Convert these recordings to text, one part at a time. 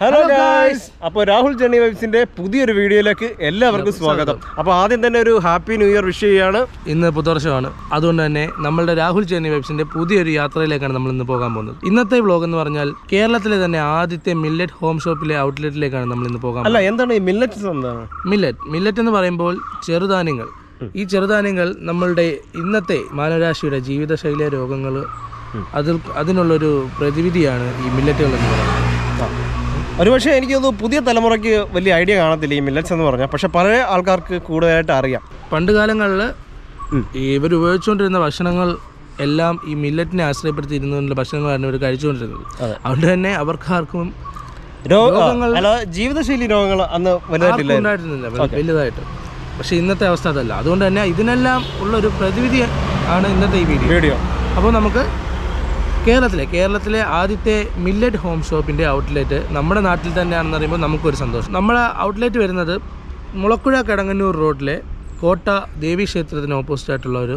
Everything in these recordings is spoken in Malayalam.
ഹലോ ഗായ്സ് അപ്പോൾ രാഹുൽ ജണി വൈബ്സിന്റെ പുതിയൊരു വീഡിയോയിലേക്ക് എല്ലാവർക്കും സ്വാഗതം. അപ്പോൾ ആദ്യം തന്നെ ഒരു ഹാപ്പി ന്യൂ ഇയർ വിഷ് ചെയ്യാണ്. ഇന്ന് പുതുവർഷമാണ്. അതുകൊണ്ട് തന്നെ നമ്മളുടെ രാഹുൽ ചേന്നി വൈബ്സിന്റെ പുതിയൊരു യാത്രയിലേക്കാണ് നമ്മൾ ഇന്ന് പോകാൻ പോകുന്നത്. ഇന്നത്തെ വ്ലോഗ് എന്ന് പറഞ്ഞാൽ കേരളത്തിലെ തന്നെ ആദ്യത്തെ മില്ലറ്റ് ഹോം ഷോപ്പിലെ ഔട്ട്ലെറ്റിലേക്കാണ് നമ്മൾ ഇന്ന് പോകാൻ അല്ല എന്താണ് ഈ മില്ലറ്റ് എന്താണ്? മില്ലറ്റ് മില്ലറ്റ് എന്ന് പറയുമ്പോൾ ചെറുധാന്യങ്ങൾ. ഈ ചെറുധാന്യങ്ങൾ നമ്മളുടെ ഇന്നത്തെ മാനവരാശിയുടെ ജീവിതശൈലി രോഗങ്ങൾ അതിൽ അതിനുള്ളൊരു പ്രതിവിധിയാണ് ഈ മില്ലറ്റുകൾ എന്ന് പറയുന്നത്. ഒരുപക്ഷെ എനിക്ക് തോന്നുന്നു പുതിയ തലമുറയ്ക്ക് വലിയ ഐഡിയ കാണത്തില്ല ഈ മില്ലറ്റ്സ് എന്ന് പറഞ്ഞാൽ. പക്ഷെ പല ആൾക്കാർക്ക് കൂടുതലായിട്ട് അറിയാം. പണ്ട് കാലങ്ങളിൽ ഇവർ ഉപയോഗിച്ചുകൊണ്ടിരുന്ന ഭക്ഷണങ്ങൾ എല്ലാം ഈ മില്ലറ്റിനെ ആശ്രയപ്പെടുത്തിയിരുന്നുള്ള ഭക്ഷണങ്ങളാണ് ഇവർ കഴിച്ചുകൊണ്ടിരുന്നത്. അതുകൊണ്ട് തന്നെ അവർക്കാർക്കും ജീവിതശൈലി രോഗങ്ങൾ അന്ന് ഉണ്ടായിരുന്നില്ല വലു- വലുതായിട്ട്. പക്ഷെ ഇന്നത്തെ അവസ്ഥ അതല്ല. അതുകൊണ്ട് തന്നെ ഇതിനെല്ലാം ഉള്ള ഒരു പ്രതിവിധി ആണ് ഇന്നത്തെ ഈ വീഡിയോ. അപ്പോൾ നമുക്ക് കേരളത്തിലെ കേരളത്തിലെ ആദ്യത്തെ മില്ലറ്റ് ഹോം ഷോപ്പിന്റെ ഔട്ട്ലെറ്റ് നമ്മുടെ നാട്ടിൽ തന്നെയാണെന്ന് പറയുമ്പോൾ നമുക്കൊരു സന്തോഷം. നമ്മുടെ ഔട്ട്ലെറ്റ് വരുന്നത് മുളക്കുഴ കിടങ്ങന്നൂർ റോഡിലെ കോട്ട ദേവി ക്ഷേത്രത്തിന് ഓപ്പോസിറ്റ് ആയിട്ടുള്ള ഒരു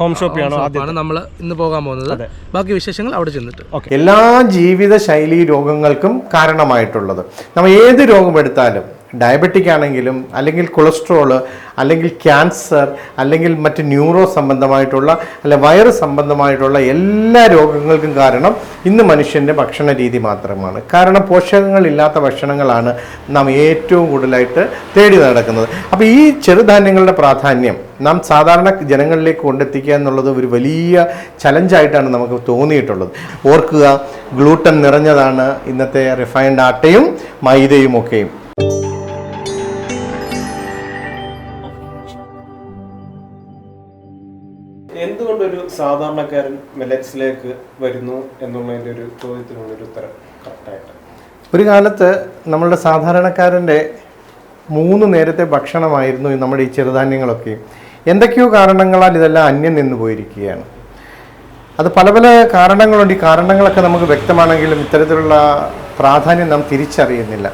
ഹോം ഷോപ്പാണ് നമ്മൾ ഇന്ന് പോകാൻ പോകുന്നത്. ബാക്കി വിശേഷങ്ങൾ അവിടെ ചെന്നിട്ട്. എല്ലാ ജീവിതശൈലി രോഗങ്ങൾക്കും കാരണമായിട്ടുള്ളത്. നമ്മൾ ഏത് രോഗം എടുത്താലും ഡയബറ്റിക് ആണെങ്കിലും അല്ലെങ്കിൽ കൊളസ്ട്രോൾ അല്ലെങ്കിൽ ക്യാൻസർ അല്ലെങ്കിൽ മറ്റ് ന്യൂറോ സംബന്ധമായിട്ടുള്ള അല്ലെ വയറ് സംബന്ധമായിട്ടുള്ള എല്ലാ രോഗങ്ങൾക്കും കാരണം ഇന്ന് മനുഷ്യന്റെ ഭക്ഷണ രീതി മാത്രമാണ്. കാരണം പോഷകങ്ങളില്ലാത്ത ഭക്ഷണങ്ങളാണ് നാം ഏറ്റവും കൂടുതലായിട്ട് തേടി നടക്കുന്നത്. അപ്പോൾ ഈ ചെറുധാന്യങ്ങളുടെ പ്രാധാന്യം നാം സാധാരണ ജനങ്ങളിലേക്ക് കൊണ്ടെത്തിക്കുക എന്നുള്ളത് ഒരു വലിയ ചലഞ്ചായിട്ടാണ് നമുക്ക് തോന്നിയിട്ടുള്ളത്. ഓർക്കുക ഗ്ലൂട്ടൻ നിറഞ്ഞതാണ് ഇന്നത്തെ റിഫൈൻഡ് ആട്ടയും മൈദയും ഒക്കെയും സാധാരണക്കാരൻ മെലക്സിലേക്ക് വരുന്നു എന്നുള്ളതിന്റെ ഒരു ചോദ്യത്തിനുള്ളൊരു ഉത്തരം കറക്റ്റായിട്ട് ഒരു കാലത്ത് നമ്മളുടെ സാധാരണക്കാരന്റെ മൂന്ന് നേരത്തെ ഭക്ഷണമായിരുന്നു നമ്മുടെ ഈ ചെറുധാന്യങ്ങളൊക്കെ. എന്തൊക്കെയോ കാരണങ്ങളാൽ ഇതെല്ലാം അന്യം നിന്ന് പോയിരിക്കുകയാണ്. അത് പല പല കാരണങ്ങളുണ്ട്. ഈ കാരണങ്ങളൊക്കെ നമുക്ക് വ്യക്തമാണെങ്കിലും ഇത്തരത്തിലുള്ള പ്രാധാന്യം നാം തിരിച്ചറിയുന്നില്ല.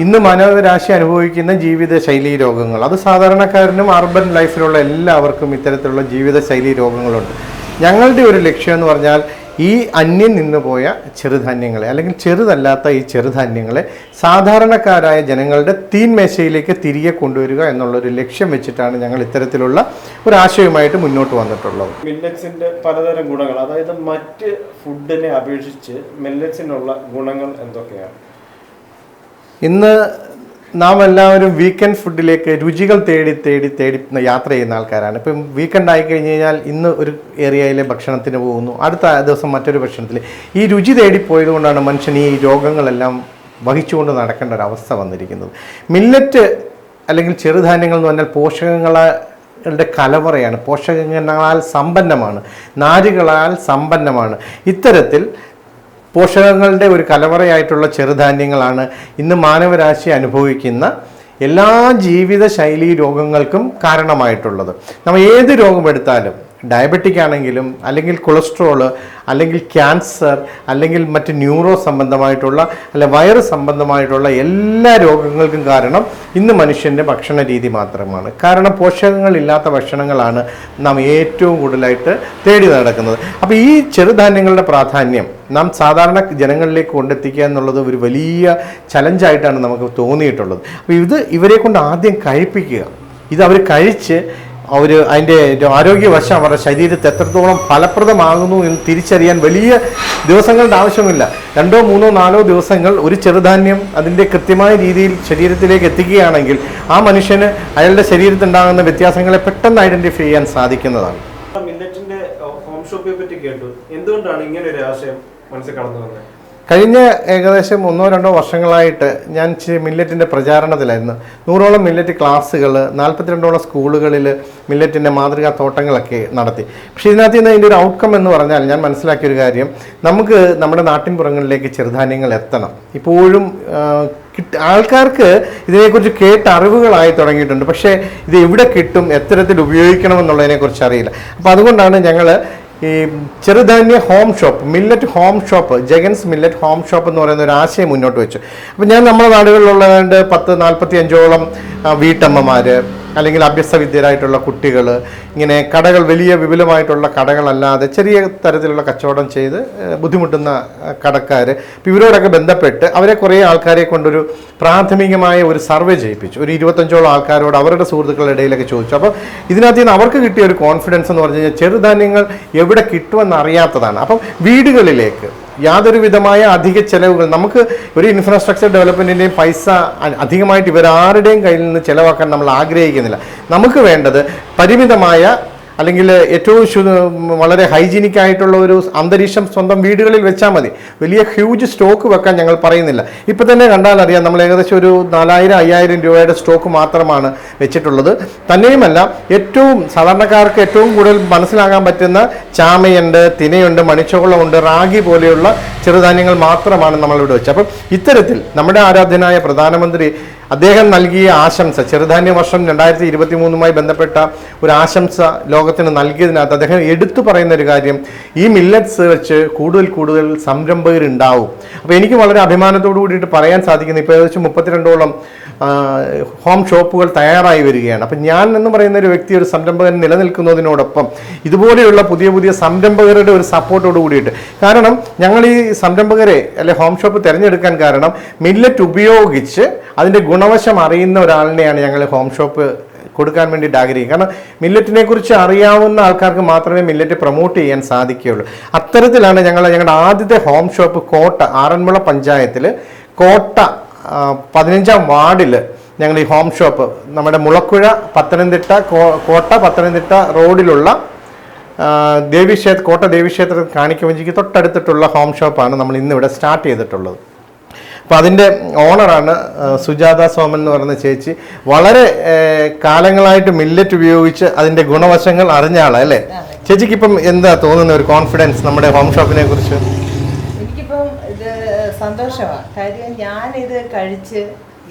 ഇന്ന് മാനവരാശി അനുഭവിക്കുന്ന ജീവിതശൈലി രോഗങ്ങൾ. അത് സാധാരണക്കാരനും അർബൻ ലൈഫിലുള്ള എല്ലാവർക്കും ഇത്തരത്തിലുള്ള ജീവിതശൈലി രോഗങ്ങളുണ്ട്. ഞങ്ങളുടെ ഒരു ലക്ഷ്യം എന്ന് പറഞ്ഞാൽ ഈ അന്യം നിന്ന് പോയ ചെറുധാന്യങ്ങളെ അല്ലെങ്കിൽ ചെറുതല്ലാത്ത ഈ ചെറുധാന്യങ്ങളെ സാധാരണക്കാരായ ജനങ്ങളുടെ തീൻമേശയിലേക്ക് തിരികെ കൊണ്ടുവരിക എന്നുള്ളൊരു ലക്ഷ്യം വെച്ചിട്ടാണ് ഞങ്ങൾ ഇത്തരത്തിലുള്ള ഒരു ആശയവുമായിട്ട് മുന്നോട്ട് വന്നിട്ടുള്ളത്. മില്ലറ്റ്സിന്റെ പലതരം ഗുണങ്ങൾ അതായത് മറ്റ് ഫുഡിനെ അപേക്ഷിച്ച് മില്ലറ്റ്സിനുള്ള ഗുണങ്ങൾ എന്തൊക്കെയാണ്? ഇന്ന് നാം എല്ലാവരും വീക്കെൻഡ് ഫുഡിലേക്ക് രുചികൾ തേടി തേടി തേടി യാത്ര ചെയ്യുന്ന ആൾക്കാരാണ്. ഇപ്പം വീക്കെൻഡ് ആയി കഴിഞ്ഞ് കഴിഞ്ഞാൽ ഇന്ന് ഒരു ഏരിയയിലെ ഭക്ഷണത്തിന് പോകുന്നു. അടുത്ത ദിവസം മറ്റൊരു ഭക്ഷണത്തിൽ ഈ രുചി തേടി പോയത് കൊണ്ടാണ് മനുഷ്യൻ ഈ രോഗങ്ങളെല്ലാം വഹിച്ചുകൊണ്ട് നടക്കേണ്ട ഒരു അവസ്ഥ വന്നിരിക്കുന്നത്. മില്ലറ്റ് അല്ലെങ്കിൽ ചെറുധാന്യങ്ങൾ എന്ന് പറഞ്ഞാൽ പോഷകങ്ങളുടെ കലവറയാണ്. പോഷകങ്ങളാൽ സമ്പന്നമാണ്. നാരുകളാൽ സമ്പന്നമാണ്. ഇത്തരത്തിൽ പോഷകങ്ങളുടെ ഒരു കലവറയായിട്ടുള്ള ചെറുധാന്യങ്ങളാണ് ഇന്ന് മാനവരാശി അനുഭവിക്കുന്ന എല്ലാ ജീവിതശൈലി രോഗങ്ങൾക്കും കാരണമായിട്ടുള്ളത്. നമ്മൾ ഏത് രോഗം എടുത്താലും ഡയബറ്റിക് ആണെങ്കിലും അല്ലെങ്കിൽ കൊളസ്ട്രോൾ അല്ലെങ്കിൽ ക്യാൻസർ അല്ലെങ്കിൽ മറ്റ് ന്യൂറോ സംബന്ധമായിട്ടുള്ള അല്ലെ വയറ് സംബന്ധമായിട്ടുള്ള എല്ലാ രോഗങ്ങൾക്കും കാരണം ഇന്ന് മനുഷ്യന്റെ ഭക്ഷണ രീതി മാത്രമാണ്. കാരണം പോഷകങ്ങളില്ലാത്ത ഭക്ഷണങ്ങളാണ് നാം ഏറ്റവും കൂടുതലായിട്ട് തേടി നടക്കുന്നത്. അപ്പോൾ ഈ ചെറുധാന്യങ്ങളുടെ പ്രാധാന്യം നാം സാധാരണ ജനങ്ങളിലേക്ക് കൊണ്ടെത്തിക്കുക എന്നുള്ളത് ഒരു വലിയ ചലഞ്ചായിട്ടാണ് നമുക്ക് തോന്നിയിട്ടുള്ളത്. അപ്പോൾ ഇത് ഇവരെ കൊണ്ട് ആദ്യം കഴിപ്പിക്കുക. ഇത് അവർ കഴിച്ച് അവർ അതിന്റെ ആരോഗ്യവശം അവരുടെ ശരീരത്തെ എത്രത്തോളം ഫലപ്രദമാകുന്നു എന്ന് തിരിച്ചറിയാൻ വലിയ ദിവസങ്ങളുടെ ആവശ്യമില്ല. രണ്ടോ മൂന്നോ നാലോ ദിവസങ്ങൾ ഒരു ചെറുധാന്യം അതിന്റെ കൃത്യമായ രീതിയിൽ ശരീരത്തിലേക്ക് എത്തിക്കുകയാണെങ്കിൽ ആ മനുഷ്യന് അയാളുടെ ശരീരത്തിൽ ഉണ്ടാകുന്ന വ്യത്യാസങ്ങളെ പെട്ടെന്ന് ഐഡന്റിഫൈ ചെയ്യാൻ സാധിക്കുന്നതാണ്. ഹോം ഷോപ്പിനെ പറ്റി കേട്ടു. എന്തുകൊണ്ടാണ് ഇങ്ങനെ ഒരു ആശയം മനസ്സിൽ കടന്നു വന്നത്? കഴിഞ്ഞ ഏകദേശം ഒന്നോ രണ്ടോ വർഷങ്ങളായിട്ട് ഞാൻ മില്ലറ്റിന്റെ പ്രചാരണത്തിലായിരുന്നു. നൂറോളം മില്ലറ്റ് ക്ലാസ്സുകൾ നാൽപ്പത്തിരണ്ടോളം സ്കൂളുകളിൽ മില്ലറ്റിന്റെ മാതൃകാ തോട്ടങ്ങളൊക്കെ നടത്തി. പക്ഷേ ഇതിനകത്ത് നിന്ന് അതിന്റെ ഒരു ഔട്ട്കം എന്ന് പറഞ്ഞാൽ ഞാൻ മനസ്സിലാക്കിയൊരു കാര്യം. നമുക്ക് നമ്മുടെ നാട്ടിൻപുറങ്ങളിലേക്ക് ചെറുധാന്യങ്ങൾ എത്തണം. ഇപ്പോഴും കിട്ട ആൾക്കാർക്ക് ഇതിനെക്കുറിച്ച് കേട്ട അറിവുകളായി തുടങ്ങിയിട്ടുണ്ട്. പക്ഷേ ഇത് എവിടെ കിട്ടും എത്തരത്തിൽ ഉപയോഗിക്കണമെന്നുള്ളതിനെക്കുറിച്ച് അറിയില്ല. അപ്പോൾ അതുകൊണ്ടാണ് ഞങ്ങൾ ഈ ചെറുധാന്യ home shop millet home shop Jagan's millet home shop എന്ന് പറയുന്ന ഒരു ആശയം മുന്നോട്ട് വെച്ചു. അപ്പോൾ ഞാൻ നമ്മുടെ നാടുകളിലുള്ളതുകൊണ്ട് പത്ത് നാൽപ്പത്തി അഞ്ചോളം വീട്ടമ്മമാർ അല്ലെങ്കിൽ അഭ്യസ്തവിദ്യരായിട്ടുള്ള കുട്ടികൾ ഇങ്ങനെ കടകൾ വലിയ വിപുലമായിട്ടുള്ള കടകളല്ലാതെ ചെറിയ തരത്തിലുള്ള കച്ചവടം ചെയ്ത് ബുദ്ധിമുട്ടുന്ന കടക്കാർ ഇവരോടൊക്കെ ബന്ധപ്പെട്ട് അവരെ കുറേ ആൾക്കാരെ കൊണ്ടൊരു പ്രാഥമികമായ ഒരു സർവേ ചെയ്യിപ്പിച്ചു. ഒരു ഇരുപത്തഞ്ചോളം ആൾക്കാരോട് അവരുടെ സുഹൃത്തുക്കളുടെ ഇടയിലൊക്കെ ചോദിച്ചു. അപ്പോൾ ഇതിനകത്ത് നിന്ന് അവർക്ക് കിട്ടിയ ഒരു കോൺഫിഡൻസ് എന്ന് പറഞ്ഞു കഴിഞ്ഞാൽ ചെറുധാന്യങ്ങൾ എവിടെ കിട്ടുമെന്ന് അറിയാത്തതാണ്. അപ്പം വീടുകളിലേക്ക് യാതൊരു വിധമായ അധിക ചെലവുകൾ. നമുക്ക് ഒരു ഇൻഫ്രാസ്ട്രക്ചർ ഡെവലപ്മെന്റിന്റെയും പൈസ അധികമായിട്ട് ഇവരാരുടെയും കയ്യിൽ നിന്ന് ചിലവാക്കാൻ നമ്മൾ ആഗ്രഹിക്കുന്നില്ല. നമുക്ക് വേണ്ടത് പരിമിതമായ അല്ലെങ്കിൽ ഏറ്റവും വളരെ ഹൈജീനിക് ആയിട്ടുള്ള ഒരു അന്തരീക്ഷം സ്വന്തം വീടുകളിൽ വെച്ചാൽ മതി. വലിയ ഹ്യൂജ് സ്റ്റോക്ക് വെക്കാൻ ഞങ്ങൾ പറയുന്നില്ല. ഇപ്പം തന്നെ കണ്ടാൽ അറിയാം നമ്മൾ ഏകദേശം ഒരു നാലായിരം അയ്യായിരം രൂപയുടെ സ്റ്റോക്ക് മാത്രമാണ് വെച്ചിട്ടുള്ളത്. തന്നെയുമല്ല ഏറ്റവും സാധാരണക്കാർക്ക് ഏറ്റവും കൂടുതൽ മനസ്സിലാകാൻ പറ്റുന്ന ചാമയുണ്ട് തിനയുണ്ട് മണിച്ചോളമുണ്ട് റാഗി പോലെയുള്ള ചെറുധാന്യങ്ങൾ മാത്രമാണ് നമ്മളിവിടെ വെച്ചത്. അപ്പം ഇത്തരത്തിൽ നമ്മുടെ ആരാധ്യനായ പ്രധാനമന്ത്രി അദ്ദേഹം നൽകിയ ആശംസ ചെറുധാന്യ വർഷം രണ്ടായിരത്തി ഇരുപത്തി മൂന്നുമായി ബന്ധപ്പെട്ട ഒരു ആശംസ ലോകത്തിന് നൽകിയതിനകത്ത് അദ്ദേഹം എടുത്തു പറയുന്ന ഒരു കാര്യം ഈ മില്ലറ്റ്സ് വെച്ച് കൂടുതൽ കൂടുതൽ സംരംഭകരുണ്ടാവും. അപ്പോൾ എനിക്ക് വളരെ അഭിമാനത്തോടു കൂടിയിട്ട് പറയാൻ സാധിക്കുന്നു ഇപ്പോൾ ഏകദേശം മുപ്പത്തിരണ്ടോളം ഹോം ഷോപ്പുകൾ തയ്യാറായി വരികയാണ്. അപ്പം ഞാൻ എന്ന് പറയുന്ന ഒരു വ്യക്തി ഒരു സംരംഭകൻ നിലനിൽക്കുന്നതിനോടൊപ്പം ഇതുപോലെയുള്ള പുതിയ പുതിയ സംരംഭകരുടെ ഒരു സപ്പോർട്ടോട് കൂടിയിട്ട്. കാരണം ഞങ്ങൾ ഈ സംരംഭകരെ അല്ലെ ഹോം ഷോപ്പ് തിരഞ്ഞെടുക്കാൻ കാരണം മില്ലറ്റ് ഉപയോഗിച്ച് അതിന്റെ ഗുണവശം അറിയുന്ന ഒരാളിനെയാണ് ഞങ്ങൾ ഹോം ഷോപ്പ് കൊടുക്കാൻ വേണ്ടിയിട്ട് ആഗ്രഹിക്കും കാരണം മില്ലറ്റിനെ കുറിച്ച് അറിയാവുന്ന ആൾക്കാർക്ക് മാത്രമേ മില്ലറ്റ് പ്രൊമോട്ട് ചെയ്യാൻ സാധിക്കുകയുള്ളൂ. അത്തരത്തിലാണ് ഞങ്ങൾ ഞങ്ങളുടെ ആദ്യത്തെ ഹോം ഷോപ്പ് കോട്ട ആറന്മുള പഞ്ചായത്തിൽ കോട്ട പതിനഞ്ചാം വാർഡിൽ ഞങ്ങൾ ഈ ഹോം ഷോപ്പ് നമ്മുടെ മുളക്കുഴ പത്തനംതിട്ട കോട്ട പത്തനംതിട്ട റോഡിലുള്ള ദേവീക്ഷേത്ര കോട്ട ദേവീക്ഷേത്ര കാണിക്കവഞ്ചിക്ക് തൊട്ടടുത്തിട്ടുള്ള ഹോം ഷോപ്പാണ് നമ്മൾ ഇന്നിവിടെ സ്റ്റാർട്ട് ചെയ്തിട്ടുള്ളത്. അപ്പോൾ അതിന്റെ ഓണറാണ് സുജാത സോമൻ എന്ന് പറയുന്ന ചേച്ചി. വളരെ കാലങ്ങളായിട്ട് മില്ലറ്റ് ഉപയോഗിച്ച് അതിന്റെ ഗുണവശങ്ങൾ അറിഞ്ഞ ആളാണ് അല്ലേ? ചേച്ചിക്ക് ഇപ്പം എന്താ തോന്നുന്ന ഒരു കോൺഫിഡൻസ് നമ്മുടെ ഹോം ഷോപ്പിനെ കുറിച്ച്? എനിക്കിപ്പം ഇത് സന്തോഷമാണ് കാര്യം ഞാനിത് കഴിച്ച്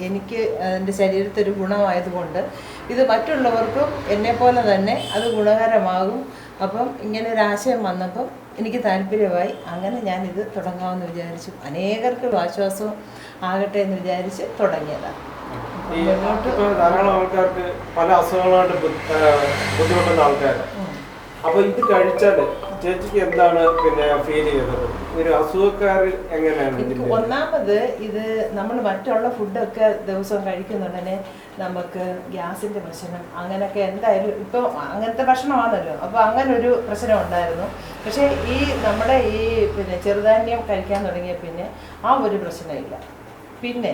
എനിക്ക് എന്റെ ശരീരത്തൊരു ഗുണമായതുകൊണ്ട് ഇത് മറ്റുള്ളവർക്കും എന്നെ പോലെ തന്നെ അത് ഗുണകരമാകും. അപ്പം ഇങ്ങനെ ഒരു ആശയം വന്നപ്പം എനിക്ക് താല്പര്യമായി അങ്ങനെ ഞാനിത് തുടങ്ങാമെന്ന് വിചാരിച്ചു. അനേകർക്ക് ആശ്വാസവും ആകട്ടെ എന്ന് വിചാരിച്ച് തുടങ്ങിയതാണ്. ധാരാളം ആൾക്കാർക്ക് പല അസുഖങ്ങളായിട്ട് ബുദ്ധിമുട്ടുന്ന ആൾക്കാരാണ്. അപ്പൊ ഇത് കഴിച്ചാൽ ചേച്ചിക്ക് എന്താണ് പിന്നെ ഫീൽ ചെയ്തത്? ഒരു അസുഖക്കാർ എങ്ങനെയാണ് എനിക്ക് ഒന്നാമത് ഇത് നമ്മൾ മറ്റുള്ള ഫുഡൊക്കെ ദിവസവും കഴിക്കുന്നുണ്ടെങ്കിൽ നമുക്ക് ഗ്യാസിന്റെ പ്രശ്നം അങ്ങനെയൊക്കെ എന്തായാലും ഇപ്പോൾ അങ്ങനത്തെ ഭക്ഷണമാണല്ലോ. അപ്പോൾ അങ്ങനെ ഒരു പ്രശ്നം ഉണ്ടായിരുന്നു. പക്ഷേ ഈ നമ്മുടെ ഈ പിന്നെ ചെറുധാന്യം കഴിക്കാൻ തുടങ്ങിയ പിന്നെ ആ ഒരു പ്രശ്നമില്ല പിന്നെ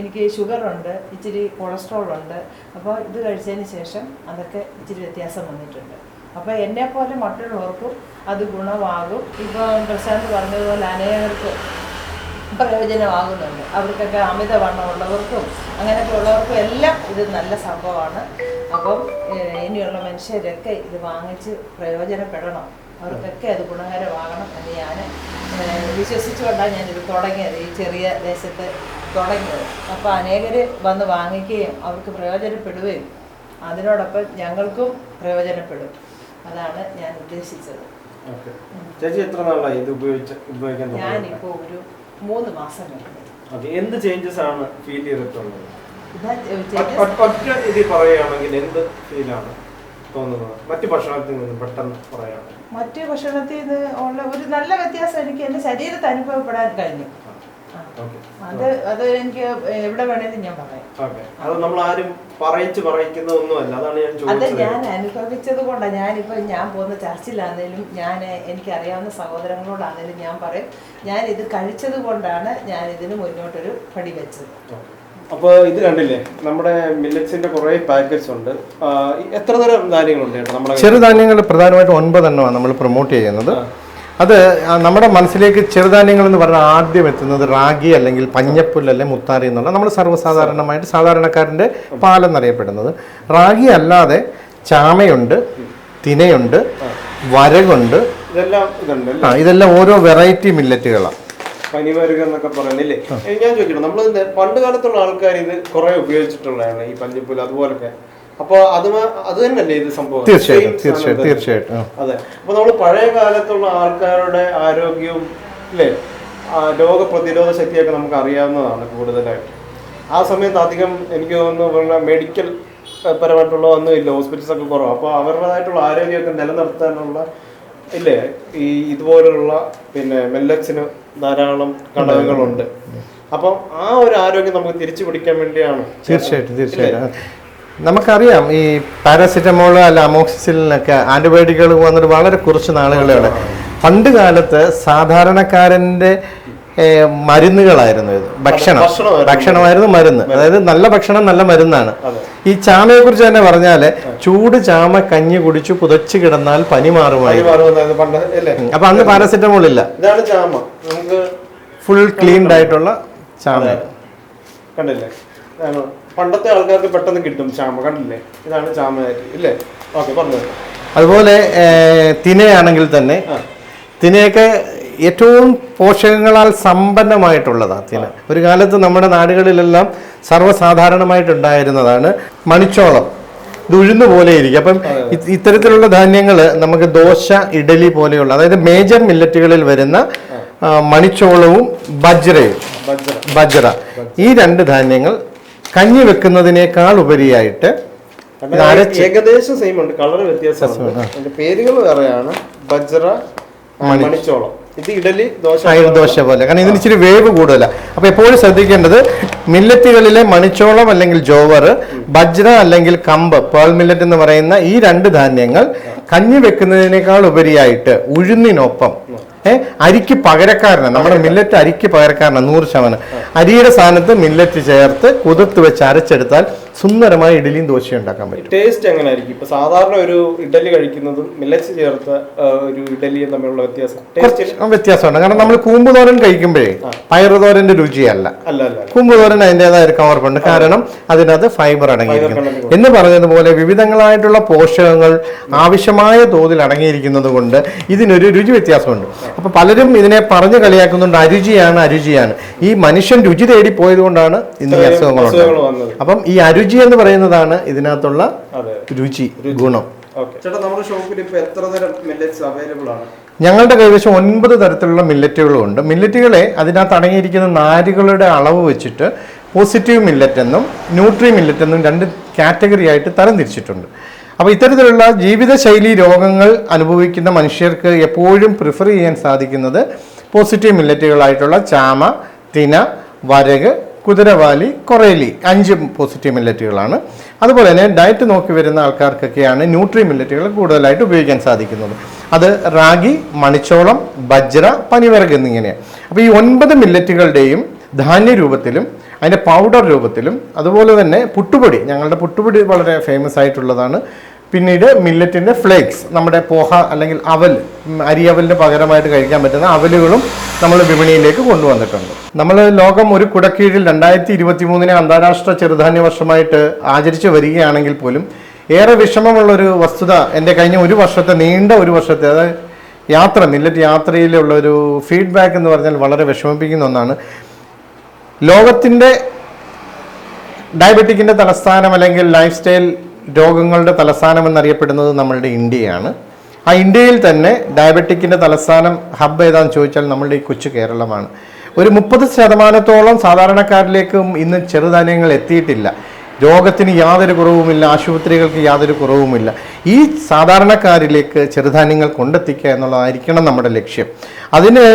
എനിക്ക് ഷുഗറുണ്ട് ഇച്ചിരി കൊളസ്ട്രോൾ ഉണ്ട്. അപ്പോൾ ഇത് കഴിച്ചതിന് ശേഷം അതൊക്കെ ഇച്ചിരി വ്യത്യാസം വന്നിട്ടുണ്ട്. അപ്പോൾ എന്നെ പോലെ മറ്റുള്ളവർക്കും അത് ഗുണമാകും. ഇപ്പോൾ പ്രശാന്ത് പറഞ്ഞതുപോലെ അനേകർക്ക് പ്രയോജനമാകുന്നുണ്ട്. അവർക്കൊക്കെ അമിതവണ്ണം ഉള്ളവർക്കും അങ്ങനെയൊക്കെ ഉള്ളവർക്കും എല്ലാം ഇത് നല്ല സംഭവമാണ്. അപ്പം ഇനിയുള്ള മനുഷ്യരൊക്കെ ഇത് വാങ്ങിച്ച് പ്രയോജനപ്പെടണം. അവർക്കൊക്കെ അത് ഗുണകരമാകണം എന്ന് ഞാൻ വിശ്വസിച്ചുകൊണ്ടാണ് ഞാനിത് തുടങ്ങിയത് ഈ ചെറിയ ദേശത്ത് തുടങ്ങിയത്. അപ്പോൾ അനേകർ വന്ന് വാങ്ങിക്കുകയും അവർക്ക് പ്രയോജനപ്പെടുകയും അതിനോടൊപ്പം ഞങ്ങൾക്കും പ്രയോജനപ്പെടും. അതാണ് ഞാൻ ഉദ്ദേശിച്ചത്. ചേച്ചി എത്ര നാളായി ഇത് ഉപയോഗിച്ച് ഉപയോഗിക്കാൻ ഞാനിപ്പോ ഒരു മൂന്ന് മാസം കഴിഞ്ഞു. എന്ത് ചേഞ്ചസ് ആണ് ഫീൽ ചെയ്തിട്ടുള്ളത്? ഇതാ ഒറ്റ- പറയുകയാണെങ്കിൽ എന്ത് ഫീലാണ് തോന്നുന്നത്? മറ്റു ഭക്ഷണത്തിൽ നിന്ന് പെട്ടെന്ന് പറയാം മറ്റു ഭക്ഷണത്തിൽ നിന്ന് ഉള്ള ഒരു നല്ല വ്യത്യാസം എനിക്ക് എന്റെ ശരീരത്ത് അനുഭവപ്പെടാൻ കഴിഞ്ഞു. അത് അത് എനിക്ക് എവിടെ വേണേലും ഞാൻ പറയാം. ഓക്കെ. അത് നമ്മൾ ആരും പറയിച്ച് പറയിക്കുന്ന ഒന്നുമല്ല. അതാണ് ഞാൻ അത് ഞാൻ അനുഭവിച്ചത് കൊണ്ടാണ് ഞാനിപ്പോ ഞാൻ പോകുന്ന ചർച്ചിലാണേലും ഞാൻ എനിക്കറിയാവുന്ന സഹോദരങ്ങളോടാണേലും ഞാൻ പറയും. ഞാൻ ഇത് കഴിച്ചത് കൊണ്ടാണ് ഞാൻ ഇതിന് മുന്നോട്ടൊരു പടി വെച്ചത്. അപ്പോൾ ഇത് കണ്ടില്ലേ? നമ്മുടെ മില്ലറ്റ്സിന്റെ കുറെ പാക്കറ്റ്സ് ഉണ്ട്. എത്ര തരം ധാന്യങ്ങളുണ്ട് നമ്മുടെ ചെറുധാന്യങ്ങൾ പ്രധാനമായിട്ടും ഒൻപതെണ്ണമാണ് നമ്മൾ പ്രൊമോട്ട് ചെയ്യുന്നത്. അത് നമ്മുടെ മനസ്സിലേക്ക് ചെറുധാന്യങ്ങൾ എന്ന് പറഞ്ഞാൽ ആദ്യം എത്തുന്നത് റാഗി അല്ലെങ്കിൽ പഞ്ഞപ്പുല്ല് അല്ലെങ്കിൽ മുത്താറി എന്നുള്ള നമ്മൾ സർവസാധാരണമായിട്ട് സാധാരണക്കാരന്റെ പാലെന്നറിയപ്പെടുന്നത് റാഗി അല്ലാതെ ചാമയുണ്ട് തിനയുണ്ട് വരകുണ്ട്. ആ ഇതെല്ലാം ഓരോ വെറൈറ്റി മില്ലറ്റുകളാണ്. പനിമരുക എന്നൊക്കെ പറയുന്നില്ലേ? ഞാൻ ചോദിക്കണം നമ്മൾ പണ്ട് കാലത്തുള്ള ആൾക്കാർ ഇത് കുറെ ഉപയോഗിച്ചിട്ടുള്ളതാണ് ഈ പഞ്ചപ്പുൽ അതുപോലൊക്കെ. അപ്പൊ അത് അത് തന്നെയല്ലേ ഇത് സംഭവം? തീർച്ചയായിട്ടും തീർച്ചയായിട്ടും തീർച്ചയായിട്ടും അതെ. അപ്പൊ നമ്മൾ പഴയ കാലത്തുള്ള ആൾക്കാരുടെ ആരോഗ്യവും അല്ലേ രോഗ രോഗപ്രതിരോധ ശക്തിയൊക്കെ നമുക്ക് അറിയാവുന്നതാണ് കൂടുതലായിട്ട്. ആ സമയത്ത് അധികം എനിക്ക് തോന്നുന്നു മെഡിക്കൽ പരമായിട്ടുള്ള ഒന്നും ഇല്ല. ഹോസ്പിറ്റൽസ് ഒക്കെ കുറവാണ് അപ്പോൾ അവരുടേതായിട്ടുള്ള ആരോഗ്യമൊക്കെ നിലനിർത്താനുള്ള ഇല്ലേ? ഈ ഇതുപോലുള്ള പിന്നെ മെല്ലക്സിന് ധാരാളം ഘടകങ്ങളുണ്ട്. അപ്പം ആ ഒരു ആരോഗ്യം നമുക്ക് തിരിച്ചു പിടിക്കാൻ വേണ്ടിയാണ് തീർച്ചയായിട്ടും തീർച്ചയായിട്ടും. നമുക്കറിയാം ഈ പാരാസിറ്റമോൾ അല്ല അമോക്സിസിലിനൊക്കെ ആന്റിബയോട്ടിക്കുകൾ വന്നിട്ട് വളരെ കുറച്ച് നാളുകളാണ്. പണ്ട് കാലത്ത് സാധാരണക്കാരന്റെ ഏർ, മരുന്നുകളായിരുന്നു ഇത്. ഭക്ഷണം. ഭക്ഷണമായിരുന്നു. മരുന്ന്. അതായത് നല്ല ഭക്ഷണം നല്ല മരുന്നാണ്. ഈ ചാമയെ കുറിച്ച് തന്നെ പറഞ്ഞാൽ ചൂട് ചാമ കഞ്ഞി കുടിച്ചു പുതച്ചു കിടന്നാൽ പനി മാറുമായി അപ്പൊ അന്ന് പാരസെറ്റമോൾ ഇല്ല. ഫുൾ ക്ലീൻഡ് ആയിട്ടുള്ള ചാമ കണ്ടില്ലേ? പണ്ടത്തെ ആൾക്കാർക്ക് പെട്ടെന്ന് കിട്ടും ചാമ കണ്ടില്ലേ ഇതാണ് ചാമയായിട്ട് ഇല്ലേ? ഓക്കെ പറഞ്ഞു. അതുപോലെ തിനയാണെങ്കിൽ തന്നെ തിനയൊക്കെ ഏറ്റവും പോഷകങ്ങളാൽ സമ്പന്നമായിട്ടുള്ളതാണ് തിന. ഒരു കാലത്ത് നമ്മുടെ നാടുകളിലെല്ലാം സർവസാധാരണമായിട്ടുണ്ടായിരുന്നതാണ് മണിച്ചോളം. ഇത് ഉഴുന്ന് പോലെ ഇരിക്കും. അപ്പം ഇത്തരത്തിലുള്ള ധാന്യങ്ങൾ നമുക്ക് ദോശ ഇഡലി പോലെയുള്ള അതായത് മേജർ മില്ലറ്റുകളിൽ വരുന്ന മണിച്ചോളവും ബജ്രയും. ബജ്ര. ബജ്ര. ഈ രണ്ട് ധാന്യങ്ങൾ കഞ്ഞി വെക്കുന്നതിനേക്കാൾ ഉപരിയായിട്ട് ഏകദേശം സെയിം ഉണ്ട്. കളർ വ്യത്യാസമുണ്ട് പേരുകൾ വേറെയാണ്. ബജ്ര മണിച്ചോളം. ഇത് ഇഡലി ദോശ ദോശ പോലെ. കാരണം ഇതിന് ഇച്ചിരി വേവ് കൂടുതലാണ് അപ്പൊ എപ്പോഴും ശ്രദ്ധിക്കേണ്ടത് മില്ലറ്റുകളിലെ മണിച്ചോളം അല്ലെങ്കിൽ ജോവർ ബജ്ര അല്ലെങ്കിൽ കമ്പ് പേൾ മില്ലറ്റ് എന്ന് പറയുന്ന ഈ രണ്ട് ധാന്യങ്ങൾ കഞ്ഞി വെക്കുന്നതിനേക്കാൾ ഉപരിയായിട്ട് ഉഴുന്നിനൊപ്പം ഏ? അരിക്ക് പകരക്കാരനാണ് നമ്മുടെ മില്ലറ്റ് അരിക്ക് പകരക്കാരനാണ് നൂറ് ശതമാനം. അരിയുടെ സ്ഥാനത്ത് മില്ലറ്റ് ചേർത്ത് കുതിർത്ത് വെച്ച് അരച്ചെടുത്താൽ സുന്ദരമായ ഇഡലിയും ദോശയും ഉണ്ടാക്കാൻ പറ്റും. ടേസ്റ്റ് എങ്ങനെ ആയിരിക്കും ഇപ്പൊ സാധാരണ ഒരു ഇഡലി കഴിക്കുന്നതും മിലച്ച് ചേർത്ത ഒരു ഇഡലിയും തമ്മിലുള്ള വ്യത്യാസം വ്യത്യാസമുണ്ട്. കാരണം നമ്മൾ കൂമ്പുതോരൻ കഴിക്കുമ്പോഴേ പയറുതോരന്റെ രുചിയല്ല. അല്ല. കുമ്പുതോരൻ അതിന്റെതായ കവർപ്പുണ്ട് കാരണം അതിനകത്ത് ഫൈബർ അടങ്ങിയിരിക്കുന്നു. എന്ന് പറഞ്ഞതുപോലെ വിവിധങ്ങളായിട്ടുള്ള പോഷകങ്ങൾ ആവശ്യമായ തോതിൽ അടങ്ങിയിരിക്കുന്നത് കൊണ്ട് ഇതിനൊരു രുചി വ്യത്യാസമുണ്ട്. അപ്പൊ പലരും ഇതിനെ പറഞ്ഞു കളിയാക്കുന്നുണ്ട്. അരുചിയാണ് അരുചിയാണ്. ഈ മനുഷ്യൻ രുചി തേടി പോയത് കൊണ്ടാണ് ഇന്ന് ഈ അസുഖങ്ങളുണ്ട് അപ്പം ഈ അരുചി എന്ന് പറയുന്നതാണ് ഇതിനകത്തുള്ള രുചി ഗുണം. ഓക്കെ. ചേട്ടാ നമ്മുടെ ഷോപ്പിൽ ഇപ്പൊ എത്ര തരം മില്ലറ്റ്സ് അവൈലബിൾ ആണ്? ഞങ്ങളുടെ കൈവശം ഒൻപത് തരത്തിലുള്ള മില്ലറ്റുകളും ഉണ്ട് മില്ലറ്റുകളെ അതിനകത്ത് അടങ്ങിയിരിക്കുന്ന നാരുകളുടെ അളവ് വെച്ചിട്ട് പോസിറ്റീവ് മില്ലറ്റ് എന്നും ന്യൂട്രി മില്ലറ്റ് എന്നും രണ്ട് കാറ്റഗറി ആയിട്ട് തരംതിരിച്ചിട്ടുണ്ട്. അപ്പോൾ ഇത്തരത്തിലുള്ള ജീവിതശൈലി രോഗങ്ങൾ അനുഭവിക്കുന്ന മനുഷ്യർക്ക് എപ്പോഴും പ്രിഫർ ചെയ്യാൻ സാധിക്കുന്നത് പോസിറ്റീവ് മില്ലറ്റുകളായിട്ടുള്ള ചാമ തിന വരക് കുതിരവാലി കൊറേലി അഞ്ച് പോസിറ്റീവ് മില്ലറ്റുകളാണ് അതുപോലെ തന്നെ ഡയറ്റ് നോക്കി വരുന്ന ആൾക്കാർക്കൊക്കെയാണ് ന്യൂട്രി മില്ലറ്റുകൾ കൂടുതലായിട്ട് ഉപയോഗിക്കാൻ സാധിക്കുന്നത്. അത് റാഗി മണിച്ചോളം ബജ്ര പനിവർഗ് എന്നിങ്ങനെയാണ് അപ്പോൾ ഈ ഒൻപത് മില്ലറ്റുകളുടെയും ധാന്യ രൂപത്തിലും അതിന്റെ പൗഡർ രൂപത്തിലും അതുപോലെ തന്നെ പുട്ടുപൊടി ഞങ്ങളുടെ പുട്ടുപൊടി വളരെ ഫേമസ് ആയിട്ടുള്ളതാണ്. പിന്നീട് മില്ലറ്റിന്റെ ഫ്ലേക്സ് നമ്മുടെ പോഹ അല്ലെങ്കിൽ അവൽ അരി അരിയവലിന് പകരമായിട്ട് കഴിക്കാൻ പറ്റുന്ന അവലുകളും നമ്മൾ വിപണിയിലേക്ക് കൊണ്ടുവന്നിട്ടുണ്ട്. നമ്മൾ ലോകം ഒരു കുടക്കീഴിൽ രണ്ടായിരത്തി ഇരുപത്തി മൂന്നിനെ അന്താരാഷ്ട്ര ചെറുധാന്യ വർഷമായിട്ട് ആചരിച്ചു വരികയാണെങ്കിൽ പോലും ഏറെ വിഷമമുള്ളൊരു വസ്തുത എന്റെ കഴിഞ്ഞ ഒരു വർഷത്തെ നീണ്ട ഒരു വർഷത്തെ അതായത് യാത്ര മില്ലറ്റ് യാത്രയിലുള്ള ഒരു ഫീഡ്ബാക്ക് എന്ന് പറഞ്ഞാൽ വളരെ വിഷമിപ്പിക്കുന്ന ഒന്നാണ്. ലോകത്തിന്റെ ഡയബറ്റിക്കിന്റെ തലസ്ഥാനം അല്ലെങ്കിൽ ലൈഫ് സ്റ്റൈൽ രോഗങ്ങളുടെ തലസ്ഥാനം എന്നറിയപ്പെടുന്നത് നമ്മളുടെ ഇന്ത്യയാണ്. ആ ഇന്ത്യയിൽ തന്നെ ഡയബറ്റിക്കിന്റെ തലസ്ഥാനം ഹബ്ബ് ഏതാണെന്ന് ചോദിച്ചാൽ നമ്മളുടെ ഈ കൊച്ചു കേരളമാണ്. ഒരു മുപ്പത് ശതമാനത്തോളം സാധാരണക്കാരിലേക്കും ഇന്ന് ചെറുധാന്യങ്ങൾ എത്തിയിട്ടില്ല. രോഗത്തിന് യാതൊരു കുറവുമില്ല ആശുപത്രികൾക്ക് യാതൊരു കുറവുമില്ല. ഈ സാധാരണക്കാരിലേക്ക് ചെറുധാന്യങ്ങൾ കൊണ്ടെത്തിക്കുക എന്നുള്ളതായിരിക്കണം നമ്മുടെ ലക്ഷ്യം. അതിന്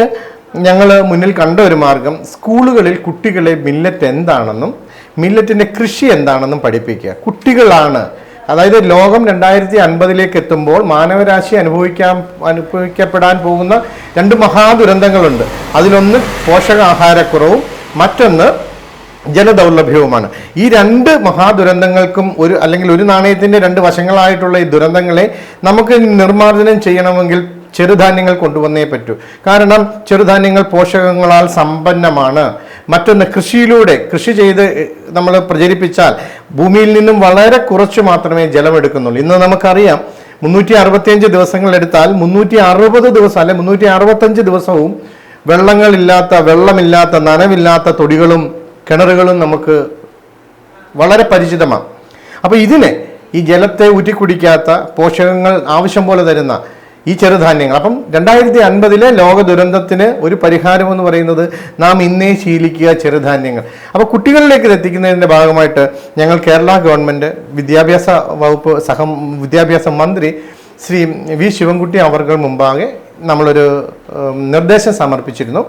ഞങ്ങൾ മുന്നിൽ കണ്ട ഒരു മാർഗം സ്കൂളുകളിൽ കുട്ടികളെ മില്ലറ്റ് എന്താണെന്നും മില്ലറ്റിന്റെ കൃഷി എന്താണെന്നും പഠിപ്പിക്കുക. കുട്ടികളാണ് അതായത് ലോകം രണ്ടായിരത്തി അൻപതിലേക്ക് എത്തുമ്പോൾ മാനവരാശി അനുഭവിക്കാൻ അനുഭവിക്കപ്പെടാൻ പോകുന്ന രണ്ട് മഹാദുരന്തങ്ങളുണ്ട്. അതിലൊന്ന് പോഷകാഹാരക്കുറവും മറ്റൊന്ന് ജലദൗർലഭ്യവുമാണ്. ഈ രണ്ട് മഹാദുരന്തങ്ങൾക്കും ഒരു അല്ലെങ്കിൽ ഒരു നാണയത്തിന്റെ രണ്ട് വശങ്ങളായിട്ടുള്ള ഈ ദുരന്തങ്ങളെ നമുക്ക് നിർമ്മാർജനം ചെയ്യണമെങ്കിൽ ചെറുധാന്യങ്ങൾ കൊണ്ടുവന്നേ പറ്റൂ. കാരണം ചെറുധാന്യങ്ങൾ പോഷകങ്ങളാൽ സമ്പന്നമാണ്. മറ്റൊന്ന് കൃഷിയിലൂടെ കൃഷി ചെയ്ത് നമ്മൾ പ്രചരിപ്പിച്ചാൽ ഭൂമിയിൽ നിന്നും വളരെ കുറച്ച് മാത്രമേ ജലമെടുക്കുന്നുള്ളൂ. ഇന്ന് നമുക്കറിയാം മുന്നൂറ്റി അറുപത്തിയഞ്ച് ദിവസങ്ങളെടുത്താൽ മുന്നൂറ്റി അറുപത് ദിവസം അല്ലെ മുന്നൂറ്റി അറുപത്തഞ്ച് ദിവസവും വെള്ളങ്ങളില്ലാത്ത വെള്ളമില്ലാത്ത നനവില്ലാത്ത തൊടികളും കിണറുകളും നമുക്ക് വളരെ പരിചിതമാണ്. അപ്പോൾ ഇതിനെ ഈ ജലത്തെ ഊറ്റിക്കുടിക്കാത്ത പോഷകങ്ങൾ ആവശ്യം പോലെ തരുന്ന ഈ ചെറുധാന്യങ്ങൾ. അപ്പം രണ്ടായിരത്തി അൻപതിലെ ലോക ദുരന്തത്തിന് ഒരു പരിഹാരം എന്ന് പറയുന്നത് നാം ഇന്നേ ശീലിക്കുക ചെറുധാന്യങ്ങൾ. അപ്പോൾ കുട്ടികളിലേക്ക് എത്തിക്കുന്നതിന്റെ ഭാഗമായിട്ട് ഞങ്ങൾ കേരള ഗവൺമെന്റ് വിദ്യാഭ്യാസ വകുപ്പ് സഹ വിദ്യാഭ്യാസ മന്ത്രി ശ്രീ വി ശിവൻകുട്ടി അവർക്ക് മുമ്പാകെ നമ്മളൊരു നിർദ്ദേശം സമർപ്പിച്ചിരുന്നു.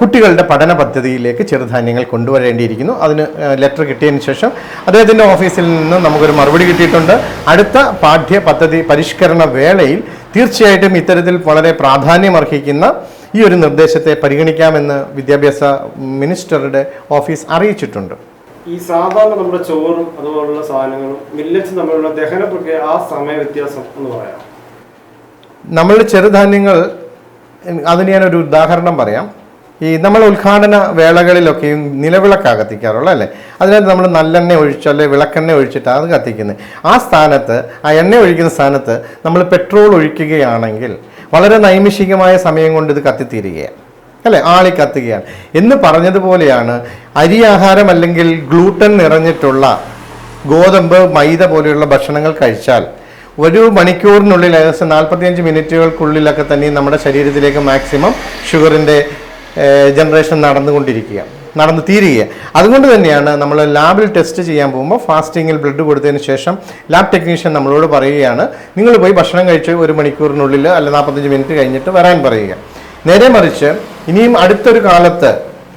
കുട്ടികളുടെ പഠന പദ്ധതിയിലേക്ക് ചെറുധാന്യങ്ങൾ കൊണ്ടുവരേണ്ടിയിരിക്കുന്നു. അതിന് ലെറ്റർ കിട്ടിയതിന് ശേഷം അദ്ദേഹത്തിന്റെ ഓഫീസിൽ നിന്ന് നമുക്കൊരു മറുപടി കിട്ടിയിട്ടുണ്ട്. അടുത്ത പാഠ്യ പദ്ധതി പരിഷ്കരണ വേളയിൽ തീർച്ചയായിട്ടും ഇത്തരത്തിൽ വളരെ പ്രാധാന്യമർഹിക്കുന്ന ഈ ഒരു നിർദ്ദേശത്തെ പരിഗണിക്കാമെന്ന് വിദ്യാഭ്യാസ മിനിസ്റ്ററുടെ ഓഫീസ് അറിയിച്ചിട്ടുണ്ട്. ഈ സാധാരണ നമ്മുടെ ചോറും അതുപോലുള്ള സാധനങ്ങളും മില്ലറ്റ്സ് തമ്മിലുള്ള ദഹന പ്രക്രിയ ആ സമയ വ്യത്യാസം എന്ന് പറയാം നമ്മളുടെ ചെറുധാന്യങ്ങൾ അതിന് ഞാനൊരു ഉദാഹരണം പറയാം. ഈ നമ്മൾ ഉദ്ഘാടന വേളകളിലൊക്കെയും നിലവിളക്കാണ് കത്തിക്കാറുള്ള അല്ലേ? അതിനകത്ത് നമ്മൾ നല്ലെണ്ണ ഒഴിച്ചോ അല്ലെ വിളക്കെണ്ണ ഒഴിച്ചിട്ടാണ് അത് കത്തിക്കുന്നത് ആ സ്ഥാനത്ത് ആ എണ്ണ ഒഴിക്കുന്ന സ്ഥാനത്ത് നമ്മൾ പെട്രോൾ ഒഴിക്കുകയാണെങ്കിൽ വളരെ നൈമിഷികമായ സമയം കൊണ്ട് ഇത് കത്തിത്തീരുകയാണ്. അല്ലേ? ആളി കത്തുകയാണ്. എന്ന് പറഞ്ഞതുപോലെയാണ് അരി ആഹാരം അല്ലെങ്കിൽ ഗ്ലൂട്ടൻ നിറഞ്ഞിട്ടുള്ള ഗോതമ്പ് മൈദ പോലെയുള്ള ഭക്ഷണങ്ങൾ കഴിച്ചാൽ ഒരു മണിക്കൂറിനുള്ളിൽ ഏകദേശം നാൽപ്പത്തിയഞ്ച് മിനിറ്റുകൾക്കുള്ളിലൊക്കെ തന്നെ നമ്മുടെ ശരീരത്തിലേക്ക് മാക്സിമം ഷുഗറിന്റെ ജനറേഷൻ നടന്നുകൊണ്ടിരിക്കുക നടന്നു തീരുക. അതുകൊണ്ട് തന്നെയാണ് നമ്മൾ ലാബിൽ ടെസ്റ്റ് ചെയ്യാൻ പോകുമ്പോൾ ഫാസ്റ്റിങ്ങിൽ ബ്ലഡ് കൊടുത്തതിന് ശേഷം ലാബ് ടെക്നീഷ്യൻ നമ്മളോട് പറയുകയാണ് നിങ്ങൾ പോയി ഭക്ഷണം കഴിച്ച് ഒരു മണിക്കൂറിനുള്ളിൽ അല്ല നാൽപ്പത്തഞ്ച് മിനിറ്റ് കഴിഞ്ഞിട്ട് വരാൻ പറയുക. നേരെ മറിച്ച് ഇനിയും അടുത്തൊരു കാലത്ത്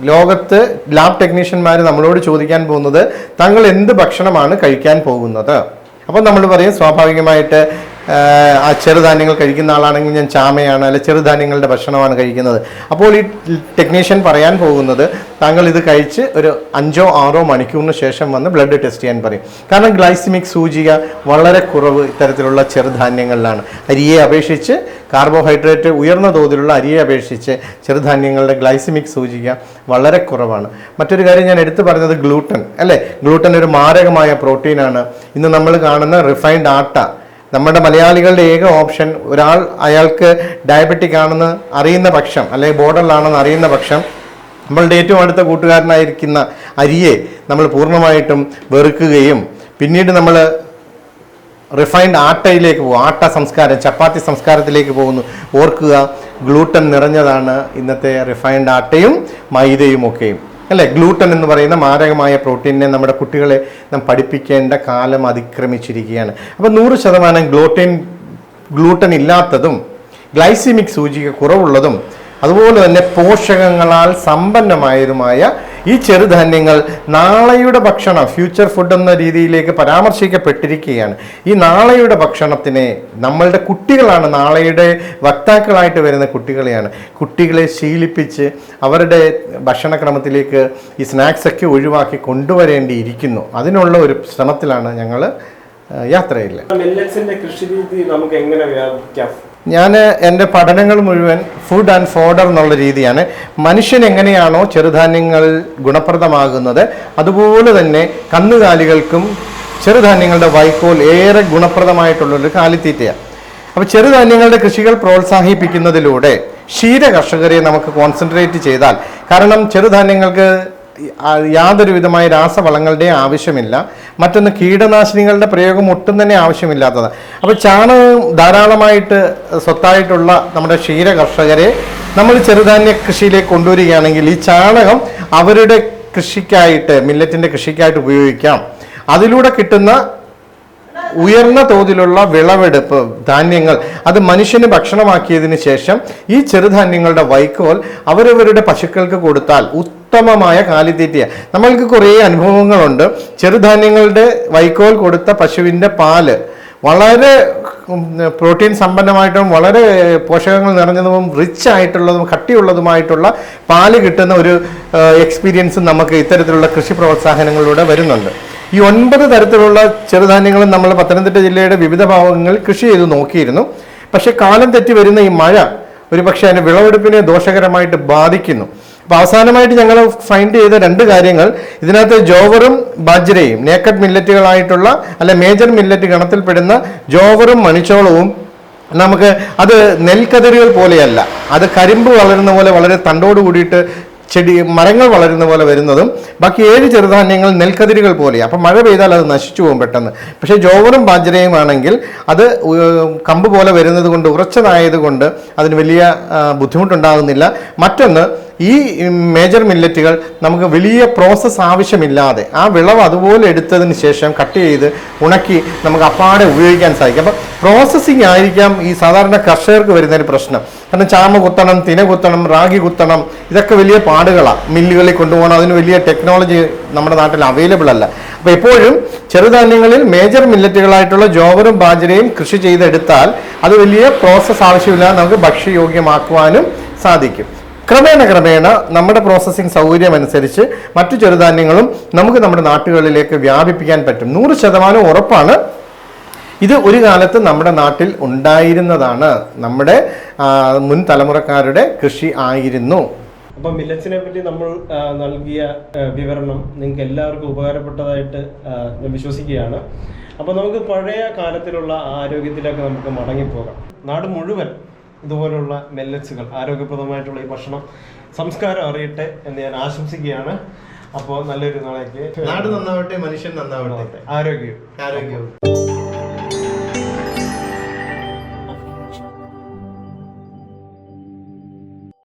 ലോകത്ത് ലാബ് ടെക്നീഷ്യന്മാർ നമ്മളോട് ചോദിക്കാൻ പോകുന്നത് താങ്കൾ എന്ത് ഭക്ഷണമാണ് കഴിക്കാൻ പോകുന്നത്? അപ്പോൾ നമ്മൾ പറയും സ്വാഭാവികമായിട്ട് ആ ചെറുധാന്യങ്ങൾ കഴിക്കുന്ന ആളാണെങ്കിൽ ഞാൻ ചാമയാണ് അല്ലെ ചെറുധാന്യങ്ങളുടെ ഭക്ഷണമാണ് കഴിക്കുന്നത്. അപ്പോൾ ഈ ടെക്നീഷ്യൻ പറയാൻ പോകുന്നത് താങ്കൾ ഇത് കഴിച്ച് ഒരു അഞ്ചോ ആറോ മണിക്കൂറിന് ശേഷം വന്ന് ബ്ലഡ് ടെസ്റ്റ് ചെയ്യാൻ പറയും. കാരണം ഗ്ലൈസിമിക് സൂചിക വളരെ കുറവ് ഇത്തരത്തിലുള്ള ചെറുധാന്യങ്ങളിലാണ്. അരിയെ അപേക്ഷിച്ച് കാർബോഹൈഡ്രേറ്റ് ഉയർന്ന തോതിലുള്ള അരിയെ അപേക്ഷിച്ച് ചെറുധാന്യങ്ങളുടെ ഗ്ലൈസിമിക് സൂചിക വളരെ കുറവാണ്. മറ്റൊരു കാര്യം ഞാൻ എടുത്തു പറഞ്ഞത് ഗ്ലൂട്ടൻ അല്ലേ? ഗ്ലൂട്ടൻ ഒരു മാരകമായ പ്രോട്ടീനാണ്. ഇന്ന് നമ്മൾ കാണുന്ന റിഫൈൻഡ് ആട്ട നമ്മുടെ മലയാളികളുടെ ഏക ഓപ്ഷൻ ഒരാൾ അയാൾക്ക് ഡയബറ്റിക് ആണെന്ന് അറിയുന്ന പക്ഷം അല്ലെങ്കിൽ ബോർഡറിലാണെന്ന് അറിയുന്ന പക്ഷം നമ്മളുടെ ഏറ്റവും അടുത്ത കൂട്ടുകാരനായിരിക്കുന്ന അരിയെ നമ്മൾ പൂർണമായിട്ടും വെറുക്കുകയും പിന്നീട് നമ്മൾ റിഫൈൻഡ് ആട്ടയിലേക്ക് പോകും. ആട്ട സംസ്കാരം ചപ്പാത്തി സംസ്കാരത്തിലേക്ക് പോകുന്നു. ഓർക്കുക ഗ്ലൂട്ടൻ നിറഞ്ഞതാണ് ഇന്നത്തെ റിഫൈൻഡ് ആട്ടയും മൈദയും ഒക്കെയും അല്ലേ? ഗ്ലൂട്ടൻ എന്ന് പറയുന്ന മാരകമായ പ്രോട്ടീനെ നമ്മുടെ കുട്ടികളെ നാം പഠിപ്പിക്കേണ്ട കാലം അതിക്രമിച്ചിരിക്കുകയാണ്. അപ്പോൾ നൂറ് ശതമാനം ഗ്ലൂട്ടൻ ഗ്ലൂട്ടൻ ഇല്ലാത്തതും ഗ്ലൈസിമിക് സൂചിക കുറവുള്ളതും അതുപോലെ തന്നെ പോഷകങ്ങളാൽ സമ്പന്നമായതുമായ ഈ ചെറുധാന്യങ്ങൾ നാളെയുടെ ഭക്ഷണം ഫ്യൂച്ചർ ഫുഡ് എന്ന രീതിയിലേക്ക് പരാമർശിക്കപ്പെട്ടിരിക്കുകയാണ്. ഈ നാളെയുടെ ഭക്ഷണത്തിനെ നമ്മളുടെ കുട്ടികളാണ് നാളെയുടെ വക്താക്കളായിട്ട് വരുന്ന കുട്ടികളെയാണ്. കുട്ടികളെ ശീലിപ്പിച്ച് അവരുടെ ഭക്ഷണക്രമത്തിലേക്ക് ഈ സ്നാക്സൊക്കെ ഒഴിവാക്കി കൊണ്ടുവരേണ്ടിയിരിക്കുന്നു. അതിനുള്ള ഒരു ശ്രമത്തിലാണ് ഞങ്ങൾ യാത്രയില്ല കൃഷി രീതി നമുക്ക് എങ്ങനെ വ്യാപിക്കാം? ഞാൻ എന്റെ പഠനങ്ങൾ മുഴുവൻ ഫുഡ് ആൻഡ് ഫോഡർ എന്നുള്ള രീതിയാണ്. മനുഷ്യൻ എങ്ങനെയാണോ ചെറുധാന്യങ്ങൾ ഗുണപ്രദമാകുന്നത് അതുപോലെ തന്നെ കന്നുകാലികൾക്കും ചെറുധാന്യങ്ങളുടെ വൈക്കോൽ ഏറെ ഗുണപ്രദമായിട്ടുള്ളൊരു കാലിത്തീറ്റയാണ് അപ്പോൾ ചെറുധാന്യങ്ങളുടെ കൃഷികൾ പ്രോത്സാഹിപ്പിക്കുന്നതിലൂടെ ക്ഷീര കർഷകരെ നമുക്ക് കോൺസെൻട്രേറ്റ് ചെയ്താൽ കാരണം ചെറുധാന്യങ്ങൾക്ക് യാതൊരു വിധമായ രാസവളങ്ങളുടെയും ആവശ്യമില്ല. മറ്റൊന്ന് കീടനാശിനികളുടെ പ്രയോഗം ഒട്ടും തന്നെ ആവശ്യമില്ലാത്തതാണ് അപ്പോൾ ചാണകം ധാരാളമായിട്ട് സ്വത്തായിട്ടുള്ള നമ്മുടെ ക്ഷീര കർഷകരെ നമ്മൾ ചെറുധാന്യ കൃഷിയിലേക്ക് കൊണ്ടുവരികയാണെങ്കിൽ ഈ ചാണകം അവരുടെ കൃഷിക്കായിട്ട് മില്ലറ്റിന്റെ കൃഷിക്കായിട്ട് ഉപയോഗിക്കാം. അതിലൂടെ കിട്ടുന്ന ഉയർന്ന തോതിലുള്ള വിളവെടുപ്പ് ധാന്യങ്ങൾ അത് മനുഷ്യന് ഭക്ഷണമാക്കിയതിന് ശേഷം ഈ ചെറുധാന്യങ്ങളുടെ വൈക്കോൽ അവരവരുടെ പശുക്കൾക്ക് കൊടുത്താൽ ഉത്തമമായ കാലിത്തീറ്റയാണ് നമ്മൾക്ക് കുറേ അനുഭവങ്ങളുണ്ട്. ചെറുധാന്യങ്ങളുടെ വൈക്കോൽ കൊടുത്ത പശുവിന്റെ പാൽ വളരെ പ്രോട്ടീൻ സമ്പന്നമായിട്ടും വളരെ പോഷകങ്ങൾ നിറഞ്ഞതും റിച്ച് ആയിട്ടുള്ളതും കട്ടിയുള്ളതുമായിട്ടുള്ള പാൽ കിട്ടുന്ന ഒരു എക്സ്പീരിയൻസ് നമുക്ക് ഇത്തരത്തിലുള്ള കൃഷി പ്രോത്സാഹനങ്ങളിലൂടെ വരുന്നുണ്ട്. ഈ ഒൻപത് തരത്തിലുള്ള ചെറുധാന്യങ്ങളും നമ്മൾ പത്തനംതിട്ട ജില്ലയുടെ വിവിധ ഭാഗങ്ങളിൽ കൃഷി ചെയ്ത് നോക്കിയിരുന്നു. പക്ഷേ കാലം തെറ്റി വരുന്ന ഈ മഴ ഒരു പക്ഷേ അതിന് വിളവെടുപ്പിനെ ദോഷകരമായിട്ട് ബാധിക്കുന്നു. അപ്പോൾ അവസാനമായിട്ട് ഞങ്ങൾ ഫൈൻഡ് ചെയ്ത രണ്ട് കാര്യങ്ങൾ. ഇതിനകത്ത് ജോവറും ബാജ്രയും നേക്കഡ് മില്ലറ്റുകളായിട്ടുള്ള അല്ലെ മേജർ മില്ലറ്റ് ഗണത്തിൽപ്പെടുന്ന ജോവറും മണിച്ചോളവും നമുക്ക് അത് നെൽക്കതിരുകൾ പോലെയല്ല. അത് കരിമ്പ് വളരുന്ന പോലെ വളരെ തണ്ടോട് കൂടിയിട്ട് ചെടി മരങ്ങൾ വളരുന്ന പോലെ വരുന്നതും ബാക്കി ഏഴ് ചെറുധാന്യങ്ങൾ നെൽക്കതിരുകൾ പോലെ. അപ്പം മഴ പെയ്താൽ അത് നശിച്ചു പോകും പെട്ടെന്ന്. പക്ഷേ ജോവറും ബാജ്രയും ആണെങ്കിൽ അത് കമ്പ് പോലെ വരുന്നത് കൊണ്ട് ഉറച്ചതായത് കൊണ്ട് അതിന് വലിയ ബുദ്ധിമുട്ടുണ്ടാകുന്നില്ല. മറ്റൊന്ന് ഈ മേജർ മില്ലറ്റുകൾ നമുക്ക് വലിയ പ്രോസസ്സ് ആവശ്യമില്ലാതെ ആ വിളവ് അതുപോലെ എടുത്തതിന് ശേഷം കട്ട് ചെയ്ത് ഉണക്കി നമുക്ക് അപ്പാടെ ഉപയോഗിക്കാൻ സാധിക്കും. അപ്പം പ്രോസസ്സിങ് ആയിരിക്കാം ഈ സാധാരണ കർഷകർക്ക് വരുന്നൊരു പ്രശ്നം. കാരണം ചാമ കുത്തണം തിന കുത്തണം റാഗി കുത്തണം ഇതൊക്കെ വലിയ പാടുകളാണ് മില്ലുകളിൽ കൊണ്ടുപോകണം അതിന് വലിയ ടെക്നോളജി നമ്മുടെ നാട്ടിൽ അവൈലബിൾ അല്ല. അപ്പോൾ എപ്പോഴും ചെറുധാന്യങ്ങളിൽ മേജർ മില്ലറ്റുകളായിട്ടുള്ള ജോവറും ബാജരയും കൃഷി ചെയ്തെടുത്താൽ അത് വലിയ പ്രോസസ്സ് ആവശ്യമില്ലാതെ നമുക്ക് ഭക്ഷ്യയോഗ്യമാക്കുവാനും സാധിക്കും. ക്രമേണ ക്രമേണ നമ്മുടെ പ്രോസസ്സിംഗ് സൗകര്യം അനുസരിച്ച് മറ്റു ചെറുധാന്യങ്ങളും നമുക്ക് നമ്മുടെ നാട്ടുകളിലേക്ക് വ്യാപിപ്പിക്കാൻ പറ്റും. നൂറ് ശതമാനം ഉറപ്പാണ് ഇത് ഒരു കാലത്ത് നമ്മുടെ നാട്ടിൽ ഉണ്ടായിരുന്നതാണ്. നമ്മുടെ മുൻ തലമുറക്കാരുടെ കൃഷി ആയിരുന്നു. അപ്പം മില്ലറ്റ്സിനെ പറ്റി നമ്മൾ നൽകിയ വിവരണം നിങ്ങൾക്ക് എല്ലാവർക്കും ഉപകാരപ്പെട്ടതായിട്ട് ഞാൻ വിശ്വസിക്കുകയാണ്. അപ്പോൾ നമുക്ക് പഴയ കാലത്തിലുള്ള ആരോഗ്യത്തിലേക്ക് നമുക്ക് മടങ്ങിപ്പോകാം. നാട് മുഴുവൻ ഇതുപോലുള്ള മെല്ലറ്റ്സുകൾ ആരോഗ്യപ്രദമായിട്ടുള്ള ഈ ഭക്ഷണം സംസ്കാരം അറിയട്ടെ എന്ന് ഞാൻ ആശംസിക്കുകയാണ്. അപ്പോൾ നല്ലൊരു നാളേക്ക് നാട് നന്നാവട്ടെ മനുഷ്യൻ നന്നാവട്ടെ. ആരോഗ്യം. ആരോഗ്യവും.